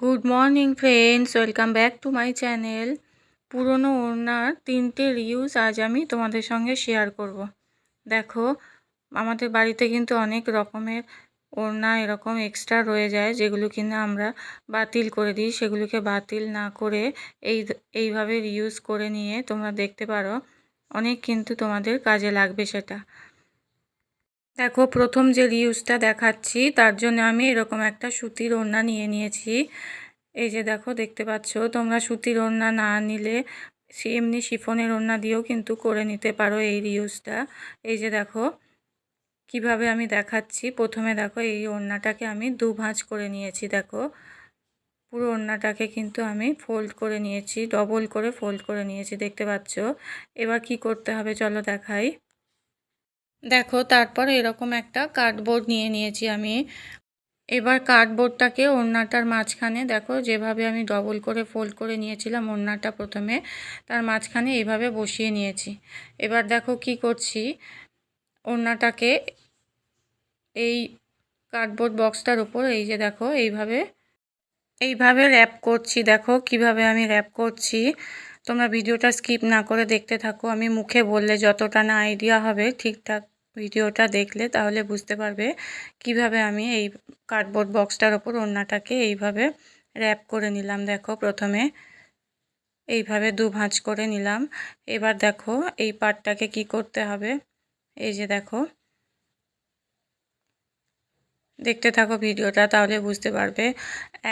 Good morning friends welcome back to my channel পুরনো ওড়নার তিনটে রিউজ আজ আমি তোমাদের সঙ্গে শেয়ার করব। দেখো, আমাদের বাড়িতে কিন্তু অনেক রকমের ওড়না এরকম এক্সট্রা রয়ে যায়, যেগুলো কিনা আমরা বাতিল করে দিই। সেগুলোকে বাতিল না করে এই, এইভাবে রিউজ করে নিয়ে তোমরা দেখতে পারো। অনেক কিন্তু তোমাদের কাজে লাগবে সেটা। দেখো, প্রথম যে রিউজটা দেখাচ্ছি, তার জন্য আমি এরকম একটা সুতির ওড়না নিয়ে নিয়েছি। এই যে দেখো, দেখতে পাচ্ছ? তোমরা সুতির ওড়না না নিলে এমনি শিফনের ওড়না দিয়েও কিন্তু করে নিতে পারো এই রিউজটা এই যে দেখো, কীভাবে আমি দেখাচ্ছি? প্রথমে দেখো, এই ওড়নাটাকে আমি দু ভাঁজ করে নিয়েছি, দেখো। পুরো ওড়নাটাকে কিন্তু আমি ফোল্ড করে নিয়েছি ডবল করে ফোল্ড করে নিয়েছি, দেখতে পাচ্ছ? এবার কি করতে হবে? চলো দেখাই। দেখো, তারপর এরকম একটা কার্ডবোর্ড নিয়ে নিয়েছি আমি। এবার কার্ডবোর্ডটাকে ওড়নাটার মাঝখানে, দেখো, যেভাবে আমি ডবল করে ফোল্ড করে নিয়েছিলাম ওড়নাটা প্রথমে, তার মাঝখানে এইভাবে বসিয়ে নিয়েছি। এবার দেখো কি করছি, ওড়নাটাকে এই কার্ডবোর্ড বক্সটার উপর, এই যে দেখো, এইভাবে এইভাবে র্যাপ করছি। দেখো, কীভাবে আমি র্যাপ করছি। তোমরা ভিডিওটা স্কিপ না করে দেখতে থাকো। আমি মুখে বললে যতটা না আইডিয়া হবে, ঠিকঠাক ভিডিওটা দেখলে তাহলে বুঝতে পারবে কীভাবে আমি এই কার্ডবোর্ড বক্সটার ওপর ওড়নাটাকে এইভাবে র্যাপ করে নিলাম। দেখো প্রথমে এইভাবে দু ভাঁজ করে নিলাম। এবার দেখো এই পার্টটাকে কি করতে হবে? এই যে দেখো দেখতে থাকো ভিডিওটা, তাহলে বুঝতে পারবে।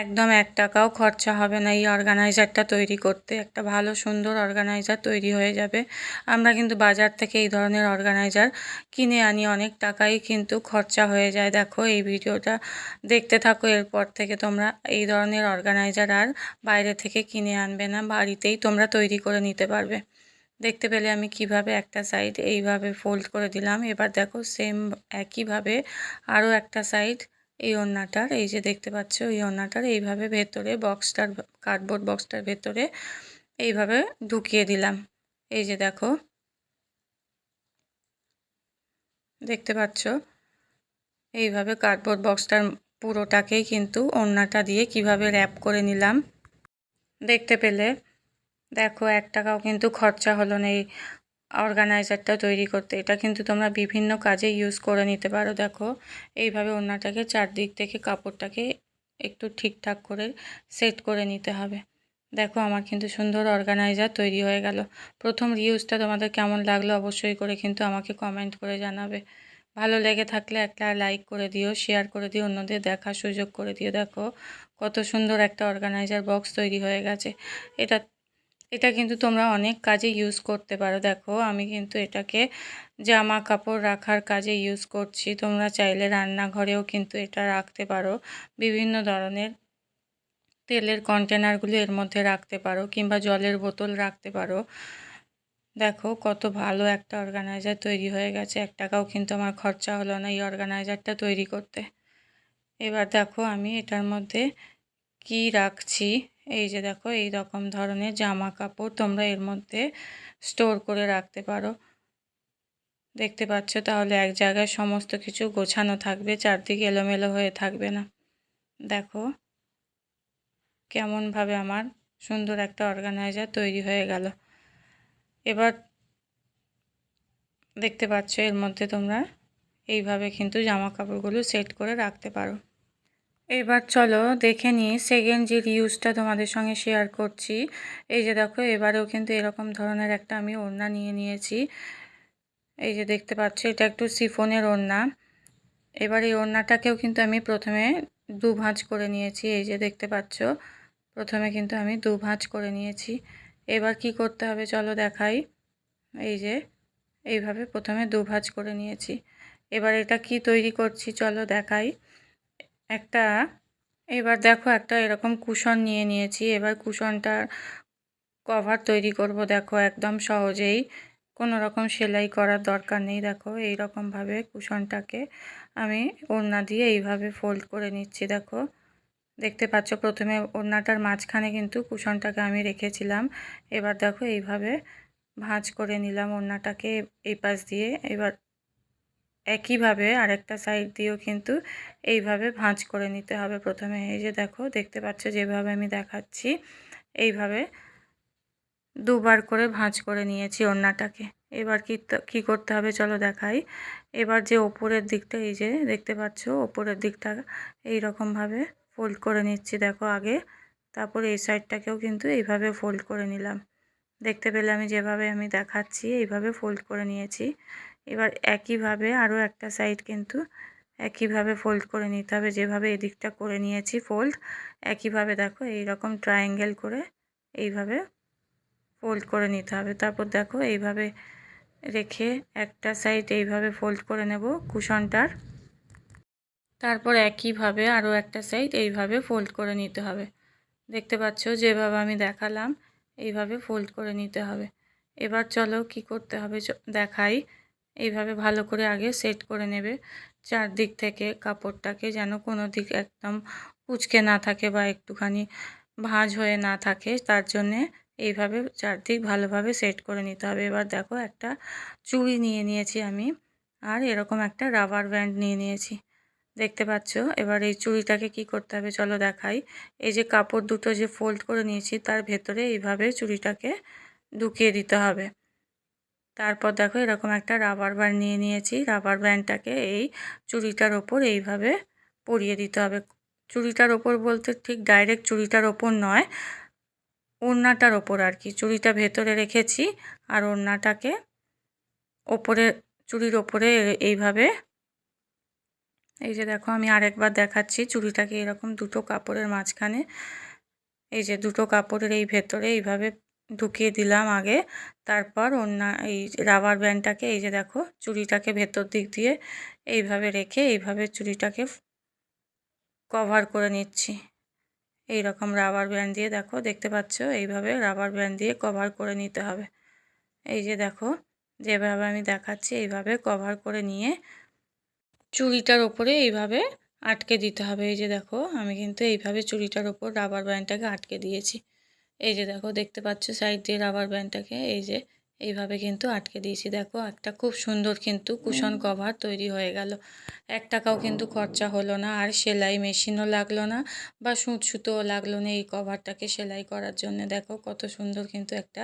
একদম এক টাকাও খরচা হবে না এই অর্গানাইজারটা তৈরি করতে। একটা ভালো, সুন্দর অর্গানাইজার তৈরি হয়ে যাবে। আমরা কিন্তু বাজার থেকে এই ধরনের অর্গানাইজার কিনে আনি, অনেক টাকাই কিন্তু খরচা হয়ে যায়। দেখো, এই ভিডিওটা দেখতে থাকো, এরপর থেকে তোমরা এই ধরনের অর্গানাইজার আর বাইরে থেকে কিনে আনবে না, বাড়িতেই তোমরা তৈরি করে নিতে পারবে। দেখতে পেলে আমি কীভাবে একটা সাইড এইভাবে ফোল্ড করে দিলাম। এবার দেখো সেম একইভাবে আরও একটা সাইড এই ওড়নাটার, এই যে দেখতে পাচ্ছ এই ওড়নাটার, এইভাবে ভেতরে বক্সটার কার্ডবোর্ড বক্সটার ভেতরে এইভাবে ঢুকিয়ে দিলাম। এই যে দেখো, দেখতে পাচ্ছ? এইভাবে কার্ডবোর্ড বক্সটার পুরোটাকেই কিন্তু ওড়নাটা দিয়ে কীভাবে র্যাপ করে নিলাম। দেখতে পেলে দেখো, এক টাকাও কিন্তু খরচা হলো না এই অর্গানাইজারটা তৈরি করতে। এটা কিন্তু তোমরা বিভিন্ন কাজে ইউজ করে নিতে পারো, দেখো। এইভাবে ওড়নাটাকে চারদিক থেকে কাপড়টাকে একটু ঠিকঠাক করে সেট করে নিতে হবে। দেখো, আমার কিন্তু সুন্দর অর্গানাইজার তৈরি হয়ে গেল। প্রথম রিউজটা তোমাদের কেমন লাগল অবশ্যই করে কিন্তু আমাকে কমেন্ট করে জানাবে। ভালো লেগে থাকলে একটা লাইক করে দিও শেয়ার করে দিও, অন্যদের দেখার সুযোগ করে দিও। দেখো, কত সুন্দর একটা অর্গানাইজার বক্স তৈরি হয়ে গেছে। এটা এটা কিন্তু তোমরা অনেক কাজে ইউজ করতে পারো। দেখো, আমি কিন্তু এটাকে জামা কাপড় রাখার কাজে ইউজ করছি। তোমরা চাইলে রান্নাঘরেও কিন্তু এটা রাখতে পারো। বিভিন্ন ধরনের তেলের কন্টেনারগুলো এর মধ্যে রাখতে পারো কিংবা জলের বোতল রাখতে পারো। দেখো, কত ভালো একটা অর্গানাইজার তৈরি হয়ে গেছে। এক টাকাও কিন্তু আমার খরচা হলো না এই অর্গানাইজারটা তৈরি করতে। এবার দেখো, আমি এটার মধ্যে কি রাখছি? এই যে দেখো, এই রকম ধরনের জামা কাপড় তোমরা এর মধ্যে স্টোর করে রাখতে পারো। দেখতে পাচ্ছ তাহলে এক জায়গায় সমস্ত কিছু গোছানো থাকবে, চারদিকে এলোমেলো হয়ে থাকবে না। দেখো কেমনভাবে আমার সুন্দর একটা অর্গানাইজার তৈরি হয়ে গেল। এবার দেখতে পাচ্ছ এর মধ্যে তোমরা এইভাবে কিন্তু জামা কাপড়গুলো সেট করে রাখতে পারো। এবার চলো দেখে নিই সেকেন্ড যে রিউজটা তোমাদের সঙ্গে শেয়ার করছি। এই যে দেখো, এবারেও কিন্তু এরকম ধরনের একটা আমি ওড়না নিয়ে নিয়েছি। এই যে দেখতে পাচ্ছ, এটা একটু সিফোনের ওড়না। এবার এই ওড়নাটাকেও কিন্তু আমি প্রথমে দু ভাঁজ করে নিয়েছি। এই যে দেখতে পাচ্ছ, প্রথমে কিন্তু আমি দু ভাঁজ করে নিয়েছি। এবার কি করতে হবে চলো দেখাই। এই যে, এইভাবে প্রথমে দু ভাঁজ করে নিয়েছি। এবার এটা কি তৈরি করছি চলো দেখাই। একটা, এবার দেখো একটা এরকম কুশন নিয়ে নিয়েছি। এবার কুশনটার কভার তৈরি করব। দেখো একদম সহজেই কোনো রকম সেলাই করার দরকার নেই। দেখো এই রকমভাবে কুশনটাকে আমি ওড়না দিয়ে এইভাবে ফোল্ড করে নিচ্ছি। দেখো, দেখতে পাচ্ছ প্রথমে ওড়নাটার মাঝখানে কিন্তু কুশনটাকে আমি রেখেছিলাম। এবার দেখো এইভাবে ভাঁজ করে নিলাম ওড়নাটাকে এই পাশ দিয়ে। এবার একইভাবে আরেকটা সাইড দিয়েও কিন্তু এইভাবে ভাঁজ করে নিতে হবে প্রথমে। এই যে দেখো, দেখতে পাচ্ছ যেভাবে আমি দেখাচ্ছি, এইভাবে দুবার করে ভাঁজ করে নিয়েছি ওড়নাটাকে। এবার কি কী করতে হবে চলো দেখাই। এবার যে ওপরের দিকটা, এই যে দেখতে পাচ্ছ ওপরের দিকটা এই রকমভাবে ফোল্ড করে নিচ্ছি। দেখো আগে, তারপর এই সাইডটাকেও কিন্তু এইভাবে ফোল্ড করে নিলাম। দেখতে পেলে আমি যেভাবে আমি দেখাচ্ছি, এইভাবে ফোল্ড করে নিয়েছি। এবার একইভাবে আরও একটা সাইড কিন্তু একইভাবে ফোল্ড করে নিতে হবে। যেভাবে এদিকটা করে নিয়েছি ফোল্ড একইভাবে দেখো এই রকম ট্রায়াঙ্গেল করে এইভাবে ফোল্ড করে নিতে হবে। তারপর দেখো এইভাবে রেখে একটা সাইড এইভাবে ফোল্ড করে নেব কুশনটার তারপর একইভাবে আরও একটা সাইড এইভাবে ফোল্ড করে নিতে হবে। দেখতে পাচ্ছ যেভাবে আমি দেখালাম, এইভাবে ফোল্ড করে নিতে হবে। এবার চলো কি করতে হবে দেখাই। এইভাবে ভালো করে আগে সেট করে নেবে। চারদিক থেকে কাপড়টাকে যেন কোনো দিক একদম কুচকে না থাকে বা একটুখানি ভাঁজ হয়ে না থাকে, তার জন্যে এইভাবে চারদিক ভালোভাবে সেট করে নিতে হবে। এবার দেখো একটা চুড়ি নিয়ে নিয়েছি আমি, আর এরকম একটা রাবার ব্যান্ড নিয়ে নিয়েছি। দেখতে পাচ্ছ? এবার এই চুড়িটাকে কি করতে হবে চলো দেখাই। এই যে কাপড় দুটো যে ফোল্ড করে নিয়েছি, তার ভেতরে এইভাবে চুড়িটাকে ঢুকিয়ে দিতে হবে। তারপর দেখো এরকম একটা রাবার ব্যান্ড নিয়ে নিয়েছি। রাবার ব্যান্ডটাকে এই চুড়িটার ওপর এইভাবে পরিয়ে দিতে হবে। চুড়িটার ওপর বলতে ঠিক ডাইরেক্ট চুড়িটার ওপর নয়, ওড়নাটার ওপর আর কি। চুড়িটা ভেতরে রেখেছি আর ওড়নাটাকে ওপরে, চুড়ির ওপরে এইভাবে এই যে দেখো আমি আরেকবার দেখাচ্ছি চুড়িটাকে এরকম দুটো কাপড়ের মাঝখানে। এই যে দুটো কাপড়ের এই ভেতরে এইভাবে ঢুকিয়ে দিলাম আগে। তারপর অন্য এই রাবার ব্যান্ডটাকে এই যে দেখো, চুড়িটাকে ভেতর দিক দিয়ে এইভাবে রেখে এইভাবে চুড়িটাকে কভার করে নিচ্ছি। এই রকম রাবার ব্যান্ড দিয়ে দেখো, দেখতে পাচ্ছ? এইভাবে রাবার ব্যান্ড দিয়ে কভার করে নিতে হবে। এই যে দেখো, যেভাবে আমি দেখাচ্ছি, এইভাবে কভার করে নিয়ে চুড়িটার ওপরে এইভাবে আটকে দিতে হবে। এই যে দেখো, আমি কিন্তু এইভাবে চুড়িটার ওপর রাবার ব্যান্ডটাকে আটকে দিয়েছি। এই যে দেখো দেখতে পাচ্ছ সাইড দিয়ে রাবার ব্যান্ডটাকে এই যে এইভাবে কিন্তু আটকে দিয়েছি। দেখো একটা খুব সুন্দর কিন্তু কুশন কভার তৈরি হয়ে গেল। এক টাকাও কিন্তু খরচা হলো না আর সেলাই মেশিনও লাগল না বা সুঁচ সুতোও লাগল না এই কভারটাকে সেলাই করার জন্য। দেখো কত সুন্দর কিন্তু একটা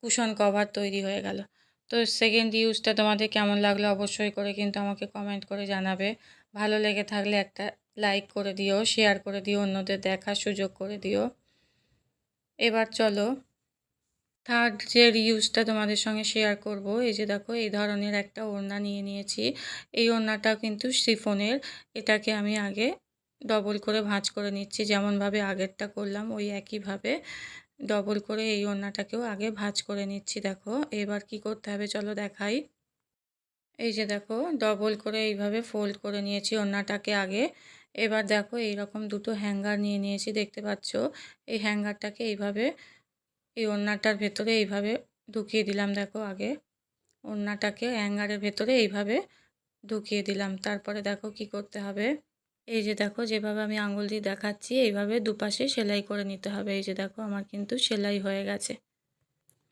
কুশন কভার তৈরি হয়ে গেল। তো সেকেন্ড ইউজটা তোমাদের কেমন লাগল অবশ্যই করে কিন্তু আমাকে কমেন্ট করে জানাবে। ভালো লেগে থাকলে একটা লাইক করে দিও শেয়ার করে দিও অন্যদের দেখার সুযোগ করে দিও। এবার চলো থার্ড যে রিউজটা তোমাদের সঙ্গে শেয়ার করব, এই যে দেখো, এই ধরনের একটা ওড়না নিয়ে নিয়েছি। এই ওড়নাটা কিন্তু সিফনের এটাকে আমি আগে ডবল করে ভাঁজ করে নিচ্ছি, যেমনভাবে আগেরটা করলাম, ওই একইভাবে ডবল করে এই ওড়নাটাকেও আগে ভাঁজ করে নিচ্ছি, দেখো। এবার কি করতে হবে চলো দেখাই। এই যে দেখো ডবল করে এইভাবে ফোল্ড করে নিয়েছি, ওড়নাটাকে আগে এবার দেখো এই রকম দুটো হ্যাঙ্গার নিয়ে নিয়েছি, দেখতে পাচ্ছ? এই হ্যাঙ্গারটাকে এইভাবে, এই ওড়নাটার ভেতরে এইভাবে ঢুকিয়ে দিলাম দেখো আগে। ওড়নাটাকে হ্যাঙ্গারের ভেতরে এইভাবে ঢুকিয়ে দিলাম। তারপরে দেখো কি করতে হবে? এই যে দেখো যেভাবে আমি আঙুল দিয়ে দেখাচ্ছি, এইভাবে দুপাশে সেলাই করে নিতে হবে। এই যে দেখো আমার কিন্তু সেলাই হয়ে গেছে।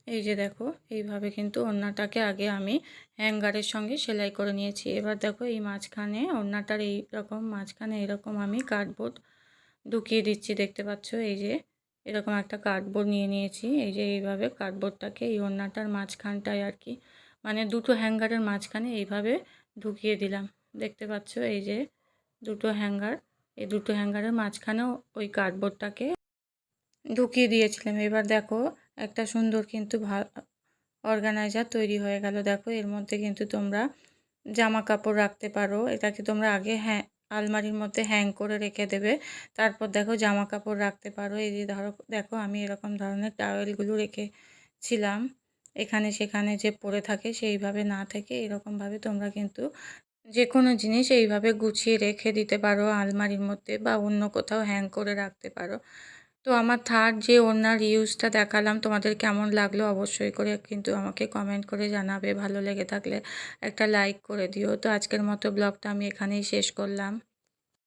এই যে দেখো, এইভাবে কিন্তু ওড়নাটাকে আগে আমি হ্যাঙ্গারের সঙ্গে সেলাই করে নিয়েছি। এবার দেখো, এই মাঝখানে ওড়নাটার এই রকম, মাঝখানে এরকম আমি কার্ডবোর্ড ঢুকিয়ে দিচ্ছি, দেখতে পাচ্ছ? এই যে এরকম একটা কার্ডবোর্ড নিয়ে নিয়েছি। এই যে এইভাবে কার্ডবোর্ডটাকে এই ওড়নাটার মাঝখানটায় আর কি মানে দুটো হ্যাঙ্গারের মাঝখানে এইভাবে ঢুকিয়ে দিলাম। দেখতে পাচ্ছ? এই যে দুটো হ্যাঙ্গার, এই দুটো হ্যাঙ্গারের মাঝখানেও ওই কার্ডবোর্ডটাকে ঢুকিয়ে দিয়েছিলাম। এবার দেখো একটা সুন্দর কিন্তু অর্গানাইজার তৈরি হয়ে গেল। দেখো, এর মধ্যে কিন্তু তোমরা জামা কাপড় রাখতে পারো। এটাকে তোমরা আগে হ্যাঁ আলমারির মধ্যে হ্যাং করে রেখে দেবে। তারপর দেখো জামা কাপড় রাখতে পারো। এই যে ধরো, দেখো, আমি এরকম ধরনের টাওয়েলগুলো রেখেছিলাম। এখানে সেখানে যে পড়ে থাকে সেইভাবে না থেকে এরকমভাবে তোমরা কিন্তু যে কোনো জিনিস এইভাবে গুছিয়ে রেখে দিতে পারো। আলমারির মধ্যে বা অন্য কোথাও হ্যাং করে রাখতে পারো। তো আমার থার্ড যে ওনার ইউজটা দেখালাম, তোমাদের কেমন লাগল অবশ্যই করে কিন্তু আমাকে কমেন্ট করে জানাবে। ভালো লেগে থাকলে একটা লাইক করে দিও। তো আজকের মতো ব্লগটা আমি এখানেই শেষ করলাম।